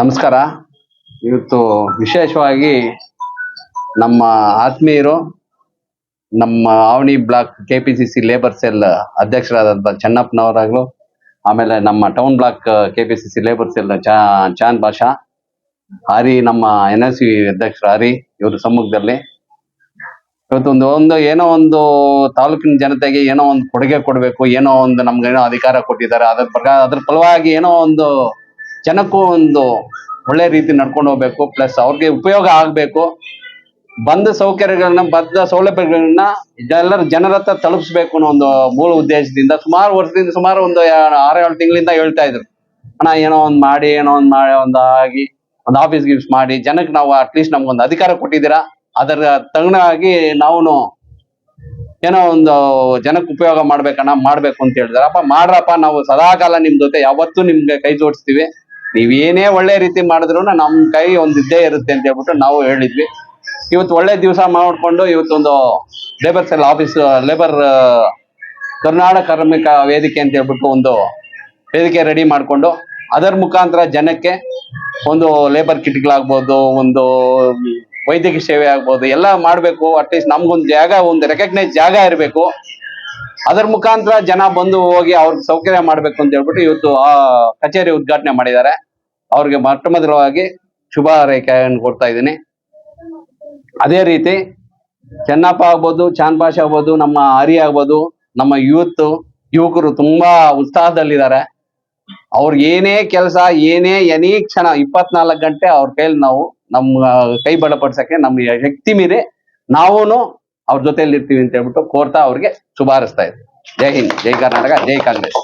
ನಮಸ್ಕಾರ. ಇವತ್ತು ವಿಶೇಷವಾಗಿ ನಮ್ಮ ಆತ್ಮೀಯರು, ನಮ್ಮ Avani block K P C C labour cell ಅಧ್ಯಕ್ಷರಾದಂಥ ಚೆನ್ನಪ್ಪನವರಾಗಲು, ಆಮೇಲೆ ನಮ್ಮ town block K P C C labour cell ಚಾ, ಚಾಂದ್ ಭಾಷಾ, ಹರಿ ನಮ್ಮ ಎನ್ ಎಸ್ ಸಿ ಅಧ್ಯಕ್ಷರು ಹರಿ, ಇವರು ಸಮ್ಮುಖದಲ್ಲಿ. ಇವತ್ತೊಂದು ಒಂದು ಏನೋ ಒಂದು ತಾಲೂಕಿನ ಜನತೆಗೆ ಏನೋ ಒಂದು ಕೊಡುಗೆ ಕೊಡಬೇಕು, ಏನೋ ಒಂದು ನಮ್ಗೆ ಏನೋ ಅಧಿಕಾರ ಕೊಟ್ಟಿದ್ದಾರೆ, ಅದ್ರ ಪ್ರಕಾರ, ಅದ್ರ ಫಲವಾಗಿ ಏನೋ ಒಂದು ಜನಕ್ಕೂ ಒಂದು ಒಳ್ಳೆ ರೀತಿ ನಡ್ಕೊಂಡು ಹೋಗ್ಬೇಕು ಪ್ಲಸ್ ಅವ್ರಿಗೆ ಉಪಯೋಗ ಆಗ್ಬೇಕು. ಬಂದ ಸೌಕರ್ಯಗಳನ್ನ, ಬಂದ ಸೌಲಭ್ಯಗಳನ್ನ ಎಲ್ಲರ ಜನರ ಹತ್ರ ತಲುಪಿಸ್ಬೇಕು ಅನ್ನೋ ಒಂದು ಮೂಲ ಉದ್ದೇಶದಿಂದ ಸುಮಾರು ವರ್ಷದಿಂದ ಸುಮಾರು ಒಂದು ಯಾ- ಆರು ಏಳು ತಿಂಗಳಿಂದ ಹೇಳ್ತಾ ಇದ್ರು. ಅಣ್ಣ, ಏನೋ ಒಂದ್ ಮಾಡಿ, ಏನೋ ಒಂದ್ ಮಾಡಿ ಒಂದಾಗಿ ಒಂದು ಆಫೀಸ್ ಗಿಫ್ಸ್ ಮಾಡಿ, ಜನಕ್ಕೆ ನಾವು ಅಟ್ಲೀಸ್ಟ್ ನಮ್ಗೊಂದು ಅಧಿಕಾರ ಕೊಟ್ಟಿದ್ದೀರಾ? ಅದರ ತಗ್ನಾಗಿ ನಾವು ಏನೋ ಒಂದು ಜನಕ್ಕೆ ಉಪಯೋಗ ಮಾಡ್ಬೇಕಣ್ಣ, ಮಾಡ್ಬೇಕು ಅಂತ ಹೇಳಿದಾರೆ. ಅಪ್ಪ, ಮಾಡ್ರಪ್ಪ, ನಾವು ಸದಾಕಾಲ ನಿಮ್ ಜೊತೆ ಯಾವತ್ತೂ ನಿಮ್ಗೆ ಕೈ ಜೋಡಿಸ್ತೀವಿ. ನೀವೇನೇ ಒಳ್ಳೆ ರೀತಿ ಮಾಡಿದ್ರು ನಮ್ ಕೈ ಒಂದ್ ಇದ್ದೇ ಇರುತ್ತೆ ಅಂತ ಹೇಳ್ಬಿಟ್ಟು ನಾವು ಹೇಳಿದ್ವಿ. ಇವತ್ತು ಒಳ್ಳೆ ದಿವಸ ಮಾಡ್ಕೊಂಡು ಇವತ್ತೊಂದು labour cell office labour Karnataka ಕಾರ್ಮಿಕ ವೇದಿಕೆ ಅಂತ ಹೇಳ್ಬಿಟ್ಟು ಒಂದು ವೇದಿಕೆ ರೆಡಿ ಮಾಡ್ಕೊಂಡು ಅದರ ಮುಖಾಂತರ ಜನಕ್ಕೆ ಒಂದು ಲೇಬರ್ ಕಿಟ್ಗಳಾಗ್ಬೋದು, ಒಂದು ವೈದ್ಯಕೀಯ ಸೇವೆ ಆಗ್ಬೋದು, ಎಲ್ಲ ಮಾಡಬೇಕು. ಅಟ್ಲೀಸ್ಟ್ ನಮ್ಗೊಂದು ಜಾಗ, ಒಂದು ರೆಕಗ್ನೈಸ್ ಜಾಗ ಇರಬೇಕು. ಅದರ ಮುಖಾಂತರ ಜನ ಬಂದು ಹೋಗಿ ಅವ್ರಿಗೆ ಸೌಕರ್ಯ ಮಾಡ್ಬೇಕು ಅಂತ ಹೇಳ್ಬಿಟ್ಟು ಇವತ್ತು ಆ ಕಚೇರಿ ಉದ್ಘಾಟನೆ ಮಾಡಿದ್ದಾರೆ. ಅವ್ರಿಗೆ ಮೊಟ್ಟ ಮೊದಲವಾಗಿ ಶುಭ ಹಾರೈಕೆಯನ್ನು ಕೊಡ್ತಾ ಇದ್ದೀನಿ. ಅದೇ ರೀತಿ ಚೆನ್ನಪ್ಪ ಆಗ್ಬೋದು ಚಾಂದ್ ಭಾಷ ಆಗ್ಬೋದು, ನಮ್ಮ ಹರಿ ಆಗ್ಬೋದು, ನಮ್ಮ ಯೂತ್, ಯುವಕರು ತುಂಬಾ ಉತ್ಸಾಹದಲ್ಲಿದ್ದಾರೆ. ಅವ್ರಿಗೆ ಏನೇ ಕೆಲಸ, ಏನೇ ಎನಿ ಕ್ಷಣ, ಇಪ್ಪತ್ನಾಲ್ಕು ಗಂಟೆ ಅವ್ರ ಕೈಲಿ ನಾವು ನಮ್ಮ ಕೈ ಬಲಪಡಿಸಕ್ಕೆ ನಮ್ಮ ಶಕ್ತಿ ಮೀರಿ ನಾವೂನು ಅವ್ರ ಜೊತೆಯಲ್ಲಿ ಇರ್ತೀವಿ ಅಂತ ಹೇಳ್ಬಿಟ್ಟು ಕೋರ್ತಾ ಅವ್ರಿಗೆ ಶುಭಾರಿಸ್ತಾ ಇದೆ. ಜೈ ಹಿಂದ್, ಜೈ ಕರ್ನಾಟಕ, ಜೈ ಕಾಂಗ್ರೆಸ್.